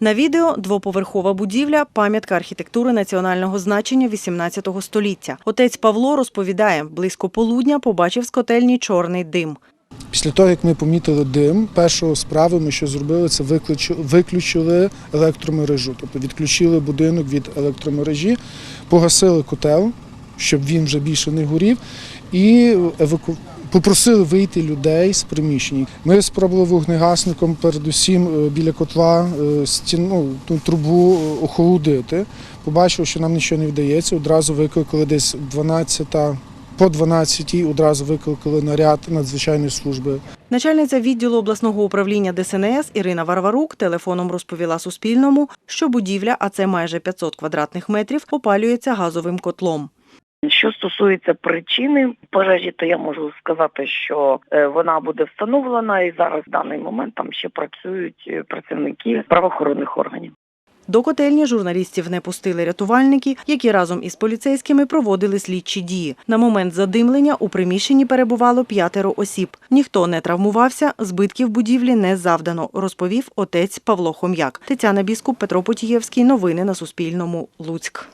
На відео двоповерхова будівля, пам'ятка архітектури національного значення 18 століття. Отець Павло розповідає, близько полудня побачив з котельні чорний дим. Після того, як ми помітили дим, першою справою ми що зробили, це виключили електромережу, тобто відключили будинок від електромережі, погасили котел, щоб він вже більше не горів, і еваку... попросили вийти людей з приміщень. Ми спробували вогнегасником передусім е, біля котла е, стіну, ту трубу е, охолодити. Побачили, що нам нічого не вдається. Одразу викликали десь 12 по 12 одразу викликали наряд надзвичайної служби Начальниця відділу обласного управління ДСНС Ірина Варварук телефоном розповіла Суспільному, що будівля, а це майже 500 квадратних метрів, опалюється газовим котлом. Що стосується причини пожежі, то я можу сказати, що е, вона буде встановлена і зараз в даний момент там ще працюють е, працівники правоохоронних органів. До котельні журналістів не пустили рятувальники, які разом із поліцейськими проводили слідчі дії. На момент задимлення у приміщенні перебувало п'ятеро осіб. Ніхто не травмувався, збитків будівлі не завдано, розповів отець Павло Хом'як. Тетяна Біскуп, Петро Потієвський. Новини на Суспільному. Луцьк.